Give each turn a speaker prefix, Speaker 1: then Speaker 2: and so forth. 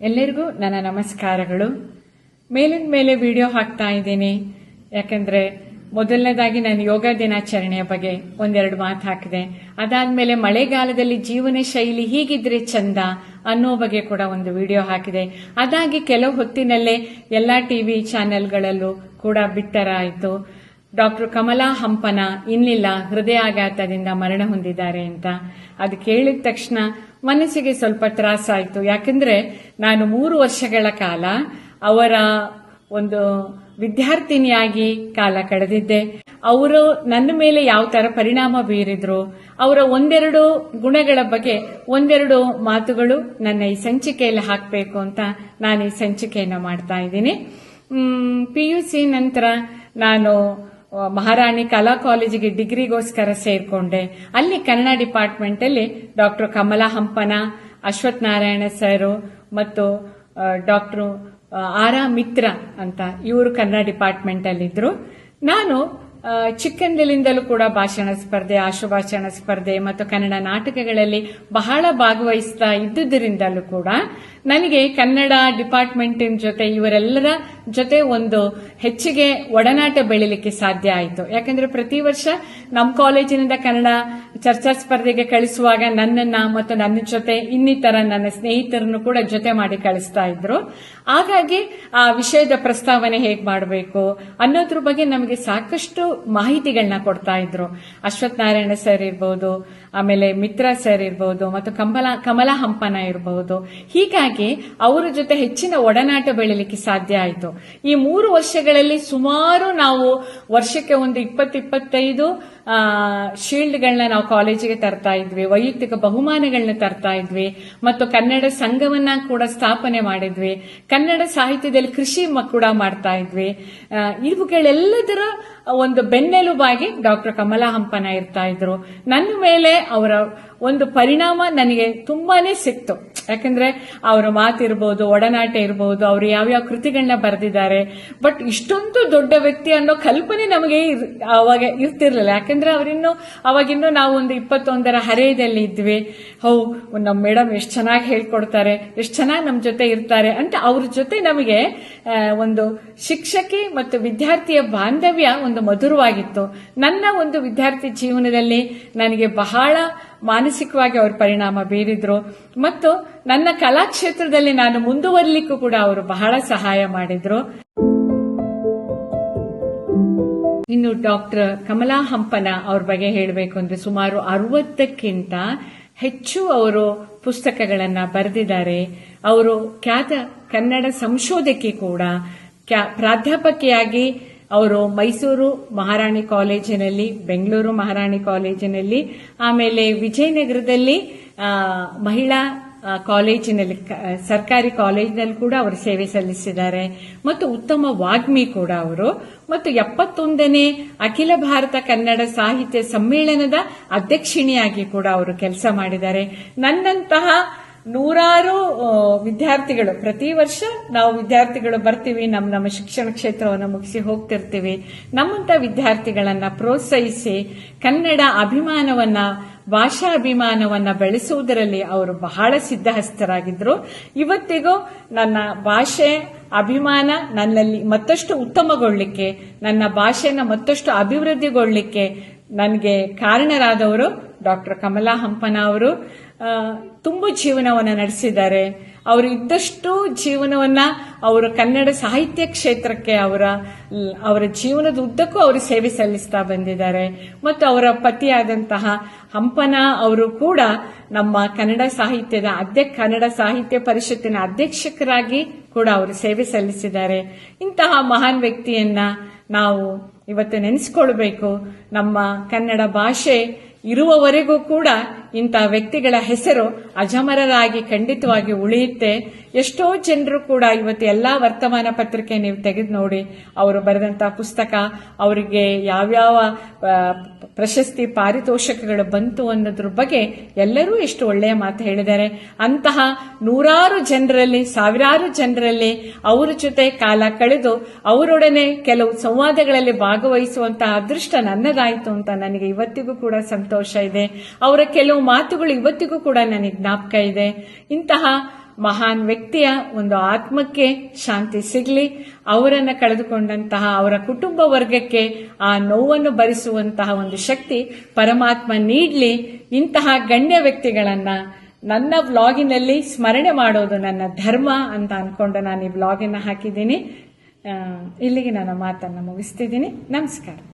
Speaker 1: ಎಲ್ಲರಿಗೂ ನನ್ನ ನಮಸ್ಕಾರಗಳು. ಮೇಲಿನ ಮೇಲೆ ವಿಡಿಯೋ ಹಾಕ್ತಾ ಇದ್ದೀನಿ. ಯಾಕಂದ್ರೆ ಮೊದಲನೇದಾಗಿ ನಾನು ಯೋಗ ದಿನಾಚರಣೆಯ ಬಗ್ಗೆ ಒಂದೆರಡು ಮಾತು ಹಾಕಿದೆ. ಅದಾದ್ಮೇಲೆ ಮಳೆಗಾಲದಲ್ಲಿ ಜೀವನ ಶೈಲಿ ಹೀಗಿದ್ರೆ ಚಂದ ಅನ್ನೋ ಬಗ್ಗೆ ಕೂಡ ಒಂದು ವಿಡಿಯೋ ಹಾಕಿದೆ. ಅದಾಗಿ ಕೆಲವು ಹೊತ್ತಿನಲ್ಲೇ ಎಲ್ಲಾ ಟಿವಿ ಚಾನೆಲ್ಗಳಲ್ಲೂ ಕೂಡ ಬಿತ್ತರ ಆಯಿತು. ಡಾಕ್ಟರ್ ಕಮಲಾ ಹಂಪನ ಇನ್ನಿಲ್ಲ ಹೃದಯಾಘಾತದಿಂದ ಮರಣ ಹೊಂದಿದ್ದಾರೆ ಅಂತ. ಅದು ಕೇಳಿದ ತಕ್ಷಣ ಮನಸ್ಸಿಗೆ ಸ್ವಲ್ಪ ತ್ರಾಸಾಯಿತು ಯಾಕಂದ್ರೆ ನಾನು ಮೂರು ವರ್ಷಗಳ ಕಾಲ ಅವರ ಒಂದು ವಿದ್ಯಾರ್ಥಿನಿಯಾಗಿ ಕಾಲ ಕಳೆದಿದ್ದೆ. ಅವರು ನನ್ನ ಮೇಲೆ ಯಾವ ತರ ಪರಿಣಾಮ ಬೀರಿದ್ರು, ಅವರ ಒಂದೆರಡು ಗುಣಗಳ ಬಗ್ಗೆ ಒಂದೆರಡು ಮಾತುಗಳು ನನ್ನ ಈ ಸಂಚಿಕೆಯಲ್ಲಿ ಹಾಕಬೇಕು ಅಂತ ನಾನು ಈ ಸಂಚಿಕೆಯನ್ನು ಮಾಡ್ತಾ ಇದ್ದೀನಿ. ಪಿ ಯು ಸಿ ನಂತರ ನಾನು ಮಹಾರಾಣಿ ಕಲಾ ಕಾಲೇಜಿಗೆ ಡಿಗ್ರಿಗೋಸ್ಕರ ಸೇರ್ಕೊಂಡೆ. ಅಲ್ಲಿ ಕನ್ನಡ ಡಿಪಾರ್ಟ್ಮೆಂಟ್ ಅಲ್ಲಿ ಡಾಕ್ಟರ್ ಕಮಲಾ ಹಂಪನ ಅಶ್ವಥ್ ನಾರಾಯಣ ಸರ್ ಮತ್ತು ಡಾಕ್ಟರ್ ಆರಾ ಮಿತ್ರ ಅಂತ ಇವರು ಕನ್ನಡ ಡಿಪಾರ್ಟ್ಮೆಂಟ್ ಅಲ್ಲಿದ್ರು ನಾನು ಆ, ಚಿಕ್ಕಂದಿನಿಂದಲೂ ಕೂಡ ಭಾಷಣ ಸ್ಪರ್ಧೆ ಆಶುಭಾಷಣ ಸ್ಪರ್ಧೆ ಮತ್ತು ಕನ್ನಡ ನಾಟಕಗಳಲ್ಲಿ ಬಹಳ ಭಾಗವಹಿಸ್ತಾ ಇದ್ದುದರಿಂದಲೂ ಕೂಡ ನನಗೆ ಕನ್ನಡ ಡಿಪಾರ್ಟ್ಮೆಂಟಿನ ಜೊತೆ ಇವರೆಲ್ಲರ ಜೊತೆ ಒಂದು ಹೆಚ್ಚಿಗೆ ಒಡನಾಟ ಬೆಳಿಲಿಕ್ಕೆ ಸಾಧ್ಯ ಆಯಿತು. ಯಾಕಂದ್ರೆ ಪ್ರತಿ ವರ್ಷ ನಮ್ಮ ಕಾಲೇಜಿನಿಂದ ಕನ್ನಡ ಚರ್ಚಾ ಸ್ಪರ್ಧೆಗೆ ಕಳಿಸುವಾಗ ನನ್ನನ್ನ ಮತ್ತು ನನ್ನ ಜೊತೆ ಇನ್ನಿತರ ನನ್ನ ಸ್ನೇಹಿತರನ್ನು ಕೂಡ ಜೊತೆ ಮಾಡಿ ಕಳಿಸ್ತಾ ಇದ್ರು. ಹಾಗಾಗಿ ಆ ವಿಷಯದ ಪ್ರಸ್ತಾವನೆ ಹೇಗೆ ಮಾಡಬೇಕು ಅನ್ನೋದ್ರ ಬಗ್ಗೆ ನಮಗೆ ಸಾಕಷ್ಟು ಮಾಹಿತಿಗಳನ್ನ ಕೊಡ್ತಾ ಇದ್ರು. ಅಶ್ವಥ್ ನಾರಾಯಣ ಸರ್ ಇರ್ಬೋದು ಆಮೇಲೆ ಮಿತ್ರ ಸರ್ ಇರ್ಬೋದು ಮತ್ತು ಕಂಬಲ, ಕಮಲ ಹಂಪನ ಇರಬಹುದು ಹೀಗಾಗಿ ಅವರ ಜೊತೆ ಹೆಚ್ಚಿನ ಒಡನಾಟ ಬೆಳಿಲಿಕ್ಕೆ ಸಾಧ್ಯ ಆಯಿತು. ಈ ಮೂರು ವರ್ಷಗಳಲ್ಲಿ ಸುಮಾರು ನಾವು ವರ್ಷಕ್ಕೆ ಒಂದು ಇಪ್ಪತ್ತು ಇಪ್ಪತ್ತೈದು ಶೀಲ್ಡ್ಗಳನ್ನ ನಾವು ಕಾಲೇಜಿಗೆ ತರ್ತಾ ಇದ್ವಿ, ವೈಯಕ್ತಿಕ ಬಹುಮಾನಗಳನ್ನ ತರ್ತಾ ಇದ್ವಿ, ಮತ್ತು ಕನ್ನಡ ಸಂಘವನ್ನ ಕೂಡ ಸ್ಥಾಪನೆ ಮಾಡಿದ್ವಿ, ಕನ್ನಡ ಸಾಹಿತ್ಯದಲ್ಲಿ ಕೃಷಿ ಕೂಡ ಮಾಡ್ತಾ ಇದ್ವಿ ಇವುಗಳೆಲ್ಲದರ ಒಂದು ಬೆನ್ನೆಲುಬಾಗಿ ಡಾಕ್ಟರ್ ಕಮಲಾ ಹಂಪನ ಇರ್ತಾ ಇದ್ರು. ನನ್ನ ಮೇಲೆ ಅವರ ಒಂದು ಪರಿಣಾಮ ನನಗೆ ತುಂಬಾನೇ ಸಿಕ್ತು. ಯಾಕಂದ್ರೆ ಅವರ ಮಾತಿರ್ಬೋದು ಒಡನಾಟ ಇರಬಹುದು ಅವರು ಯಾವ್ಯಾವ ಕೃತಿಗಳನ್ನ ಬರೆದಿದ್ದಾರೆ, ಬಟ್ ಇಷ್ಟೊಂದು ದೊಡ್ಡ ವ್ಯಕ್ತಿ ಅನ್ನೋ ಕಲ್ಪನೆ ನಮಗೆ ಅವಾಗ ಇರ್ತಿರ್ಲಿಲ್ಲ. ಯಾಕಂದ್ರೆ ಅವರಿನ್ನು ಅವಾಗಿನ್ನೂ ನಾವು ಒಂದು ಇಪ್ಪತ್ತೊಂದರ ಹರೆಯದಲ್ಲಿ ಇದ್ವಿ. ಹೌ ನಮ್ಮ ಮೇಡಮ್ ಎಷ್ಟು ಚೆನ್ನಾಗಿ ಹೇಳ್ಕೊಡ್ತಾರೆ, ಎಷ್ಟು ಚೆನ್ನಾಗಿ ನಮ್ಮ ಜೊತೆ ಇರ್ತಾರೆ ಅಂತ ಅವ್ರ ಜೊತೆ ನಮಗೆ ಒಂದು ಶಿಕ್ಷಕಿ ಮತ್ತು ವಿದ್ಯಾರ್ಥಿಯ ಬಾಂಧವ್ಯ ಒಂದು ಮಧುರವಾಗಿತ್ತು. ನನ್ನ ಒಂದು ವಿದ್ಯಾರ್ಥಿ ಜೀವನದಲ್ಲಿ ನನಗೆ ಬಹಳ ಮಾನಸಿಕವಾಗಿ ಅವರು ಪರಿಣಾಮ ಬೀರಿದ್ರು. ಮತ್ತು ನನ್ನ ಕಲಾಕ್ಷೇತ್ರದಲ್ಲಿ ನಾನು ಮುಂದುವರಲಿಕ್ಕೂ ಕೂಡ ಅವರು ಬಹಳ ಸಹಾಯ ಮಾಡಿದ್ರು. ಇನ್ನು ಡಾಕ್ಟರ್ ಕಮಲಾ ಹಂಪನ ಅವ್ರ ಬಗ್ಗೆ ಹೇಳಬೇಕು ಅಂದ್ರೆ ಸುಮಾರು ಅರವತ್ತಕ್ಕಿಂತ ಹೆಚ್ಚು ಅವರು ಪುಸ್ತಕಗಳನ್ನ ಬರೆದಿದ್ದಾರೆ. ಅವರು ಖ್ಯಾತ ಕನ್ನಡ ಸಂಶೋಧಕಿ ಕೂಡ. ಕ್ಯಾ- ಪ್ರಾಧ್ಯಾಪಕಿಯಾಗಿ ಅವರು ಮೈಸೂರು ಮಹಾರಾಣಿ ಕಾಲೇಜಿನಲ್ಲಿ, ಬೆಂಗಳೂರು ಮಹಾರಾಣಿ ಕಾಲೇಜಿನಲ್ಲಿ, ಆಮೇಲೆ ವಿಜಯನಗರದಲ್ಲಿ ಮಹಿಳಾ ಕಾಲೇಜಿನಲ್ಲಿ ಸರ್ಕಾರಿ ಕಾಲೇಜಿನಲ್ಲಿ ಕೂಡ ಅವರು ಸೇವೆ ಸಲ್ಲಿಸಿದ್ದಾರೆ. ಮತ್ತು ಉತ್ತಮ ವಾಗ್ಮಿ ಕೂಡ ಅವರು. ಮತ್ತು ಎಪ್ಪತ್ತೊಂದನೇ ಅಖಿಲ ಭಾರತ ಕನ್ನಡ ಸಾಹಿತ್ಯ ಸಮ್ಮೇಳನದ ಅಧ್ಯಕ್ಷಿಣಿಯಾಗಿ ಕೂಡ ಅವರು ಕೆಲಸ ಮಾಡಿದ್ದಾರೆ. ನನ್ನಂತಹ ನೂರಾರು ವಿದ್ಯಾರ್ಥಿಗಳು, ಪ್ರತಿ ವರ್ಷ ನಾವು ವಿದ್ಯಾರ್ಥಿಗಳು ಬರ್ತೀವಿ, ನಮ್ಮ ನಮ್ಮ ಶಿಕ್ಷಣ ಕ್ಷೇತ್ರವನ್ನು ಮುಗಿಸಿ ಹೋಗ್ತಿರ್ತೀವಿ. ನಮ್ಮಂತ ವಿದ್ಯಾರ್ಥಿಗಳನ್ನ ಪ್ರೋತ್ಸಾಹಿಸಿ ಕನ್ನಡ ಅಭಿಮಾನವನ್ನ ಭಾಷಾ ಅಭಿಮಾನವನ್ನ ಬೆಳೆಸುವುದರಲ್ಲಿ ಅವರು ಬಹಳ ಸಿದ್ಧಹಸ್ತರಾಗಿದ್ದರು ಇವತ್ತಿಗೂ ನನ್ನ ಭಾಷೆ ಅಭಿಮಾನ ನನ್ನಲ್ಲಿ ಮತ್ತಷ್ಟು ಉತ್ತಮಗೊಳ್ಳಿಕ್ಕೆ, ನನ್ನ ಭಾಷೆನ ಮತ್ತಷ್ಟು ಅಭಿವೃದ್ಧಿಗೊಳ್ಳಿಕ್ಕೆ ನನಗೆ ಕಾರಣರಾದವರು ಡಾಕ್ಟರ್ ಕಮಲಾ ಹಂಪನ ಅವರು. ತುಂಬು ಜೀವನವನ್ನ ನಡೆಸಿದ್ದಾರೆ. ಅವರು ಇದ್ದಷ್ಟು ಜೀವನವನ್ನ ಅವರು ಕನ್ನಡ ಸಾಹಿತ್ಯ ಕ್ಷೇತ್ರಕ್ಕೆ ಅವರ ಅವರ ಜೀವನದ ಉದ್ದಕ್ಕೂ ಅವರು ಸೇವೆ ಸಲ್ಲಿಸ್ತಾ ಬಂದಿದ್ದಾರೆ. ಮತ್ತು ಅವರ ಪತಿಯಾದಂತಹ ಹಂಪನ ಅವರು ಕೂಡ ನಮ್ಮ ಕನ್ನಡ ಸಾಹಿತ್ಯದ ಅಧ್ಯಕ್ಷ, ಕನ್ನಡ ಸಾಹಿತ್ಯ ಪರಿಷತ್ತಿನ ಅಧ್ಯಕ್ಷಕರಾಗಿ ಕೂಡ ಅವರು ಸೇವೆ ಸಲ್ಲಿಸಿದ್ದಾರೆ. ಇಂತಹ ಮಹಾನ್ ವ್ಯಕ್ತಿಯನ್ನ ನಾವು ಇವತ್ತು ನೆನೆಸ್ಕೊಳ್ಬೇಕು. ನಮ್ಮ ಕನ್ನಡ ಭಾಷೆ ಇರುವವರೆಗೂ ಕೂಡ ಇಂತಹ ವ್ಯಕ್ತಿಗಳ ಹೆಸರು ಅಜಮರರಾಗಿ ಖಂಡಿತವಾಗಿ ಉಳಿಯುತ್ತೆ. ಎಷ್ಟೋ ಜನರು ಕೂಡ ಇವತ್ತು ಎಲ್ಲಾ ವರ್ತಮಾನ ಪತ್ರಿಕೆ ನೀವು ತೆಗೆದು ನೋಡಿ ಅವರು ಬರೆದಂತಹ ಪುಸ್ತಕ, ಅವರಿಗೆ ಯಾವ್ಯಾವ ಪ್ರಶಸ್ತಿ ಪಾರಿತೋಷಕಗಳು ಬಂತು ಅನ್ನೋದ್ರ ಬಗ್ಗೆ ಎಲ್ಲರೂ ಎಷ್ಟು ಒಳ್ಳೆಯ ಮಾತು ಹೇಳಿದ್ದಾರೆ. ಅಂತಹ ನೂರಾರು ಜನರಲ್ಲಿ, ಸಾವಿರಾರು ಜನರಲ್ಲಿ ಅವರ ಜೊತೆ ಕಾಲ ಕಳೆದು ಅವರೊಡನೆ ಕೆಲವು ಸಂವಾದಗಳಲ್ಲಿ ಭಾಗವಹಿಸುವಂತಹ ಅದೃಷ್ಟ ನನ್ನದಾಯಿತು ಅಂತ ನನಗೆ ಇವತ್ತಿಗೂ ಕೂಡ ಸಂತೋಷ ಇದೆ. ಅವರ ಕೆಲವು ಮಾತುಗಳು ಇವತ್ತಿಗೂ ಕೂಡ ನನಗೆ ಜ್ಞಾಪಕ ಇದೆ. ಇಂತಹ ಮಹಾನ್ ವ್ಯಕ್ತಿಯ ಒಂದು ಆತ್ಮಕ್ಕೆ ಶಾಂತಿ ಸಿಗಲಿ, ಅವರನ್ನು ಕಳೆದುಕೊಂಡಂತಹ ಅವರ ಕುಟುಂಬ ವರ್ಗಕ್ಕೆ ಆ ನೋವನ್ನು ಭರಿಸುವಂತಹ ಒಂದು ಶಕ್ತಿ ಪರಮಾತ್ಮ ನೀಡಲಿ. ಇಂತಹ ಗಣ್ಯ ವ್ಯಕ್ತಿಗಳನ್ನು ನನ್ನ ವ್ಲಾಗಿನಲ್ಲಿ ಸ್ಮರಣೆ ಮಾಡೋದು ನನ್ನ ಧರ್ಮ ಅಂತ ಅನ್ಕೊಂಡು ನಾನು ಈ ವ್ಲಾಗನ್ನು ಹಾಕಿದ್ದೀನಿ. ಇಲ್ಲಿಗೆ ನನ್ನ ಮಾತನ್ನು ಮುಗಿಸ್ತಿದ್ದೀನಿ. ನಮಸ್ಕಾರ.